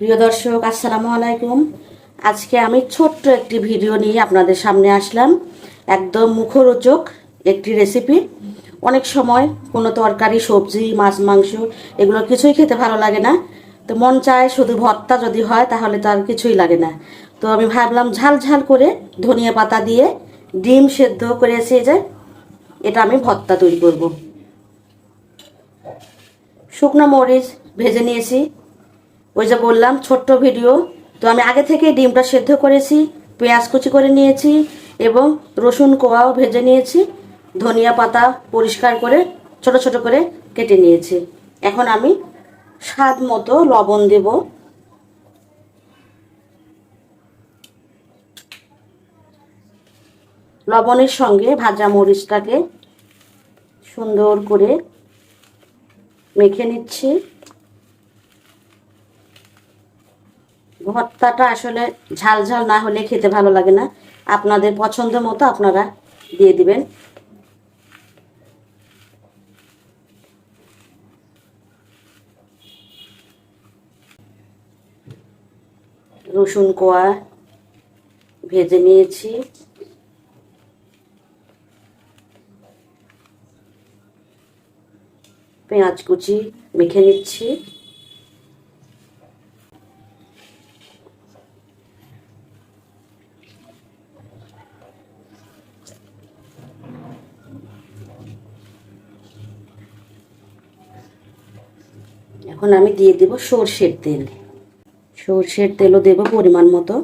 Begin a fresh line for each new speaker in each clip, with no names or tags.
প্রিয় দর্শক, আসসালামু আলাইকুম। আজকে আমি ছোট্ট একটি ভিডিও নিয়ে আপনাদের সামনে আসলাম। একদম মুখরোচক একটি রেসিপি অনেক সময় কোনো তরকারি, সবজি, মাছ, মাংস এগুলো কিছুই খেতে ভালো লাগে না। তো মন চায় শুধু ভর্তা যদি হয় তাহলে তো আর কিছুই লাগে না। তো আমি ভাবলাম ঝাল ঝাল করে ধনিয়া পাতা দিয়ে ডিম সেদ্ধ করে এসে যায় এটা আমি ভর্তা তৈরি করব। শুকনো মরিচ ভেজে নিয়েছি। ওই যে বললাম, ছোট্ট ভিডিও। তো আমি আগে থেকে ডিমটা সেদ্ধ করেছি, পেঁয়াজ কুচি করে নিয়েছি এবং রসুন কোয়াও ভেজে নিয়েছি, ধনিয়া পাতা পরিষ্কার করে ছোট ছোট করে কেটে নিয়েছি। এখন আমি স্বাদ মতো লবণ দেব। লবণের সঙ্গে ভাজা মরিচটাকে সুন্দর করে মেখে নিচ্ছি। ভর্তাটা আসলে ঝাল ঝাল না হলে খেতে ভালো লাগে না। আপনাদের পছন্দ মতো আপনারা দিয়ে দিবেন। রসুন কোয়া, ভেজে নিয়েছি। পেঁয়াজ কুচি মেখে নিচ্ছি। এখন আমি দিয়ে দেব সর্ষের তেল। সর্ষের তেলও দেব পরিমাণ মতো।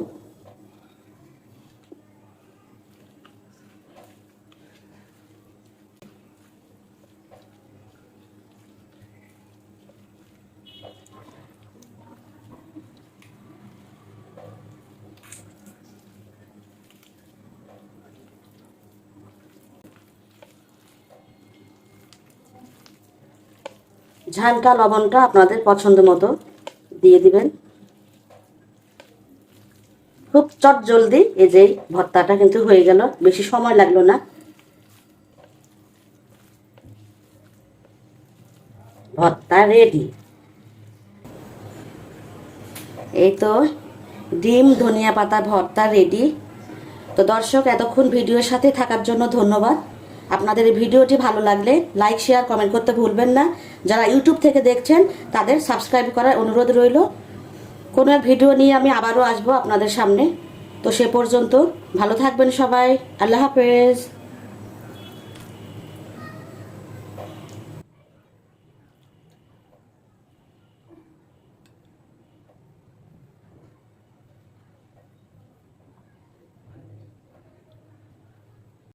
ঝালটা লবণটা আপনাদের পছন্দ মতো দিয়ে দিবেন। খুব চট জলদি এই যে ভর্তাটা কিন্তু হয়ে গেল, বেশি সময় লাগল না। ভর্তা রেডি এই তো ডিম, ধনিয়া পাতা, ভর্তা রেডি তো দর্শক, এতক্ষণ ভিডিওর সাথে থাকার জন্য ধন্যবাদ। আপনাদের এই ভিডিওটি ভালো লাগলে লাইক শেয়ার কমেন্ট করতে ভুলবেন না। যারা ইউটিউব থেকে দেখছেন, তাদের সাবস্ক্রাইব করার অনুরোধ রইল। কোনো ভিডিও নিয়ে আমি আবারও আসব আপনাদের সামনে। তো সে পর্যন্ত ভালো থাকবেন সবাই। আল্লাহ হাফেজ।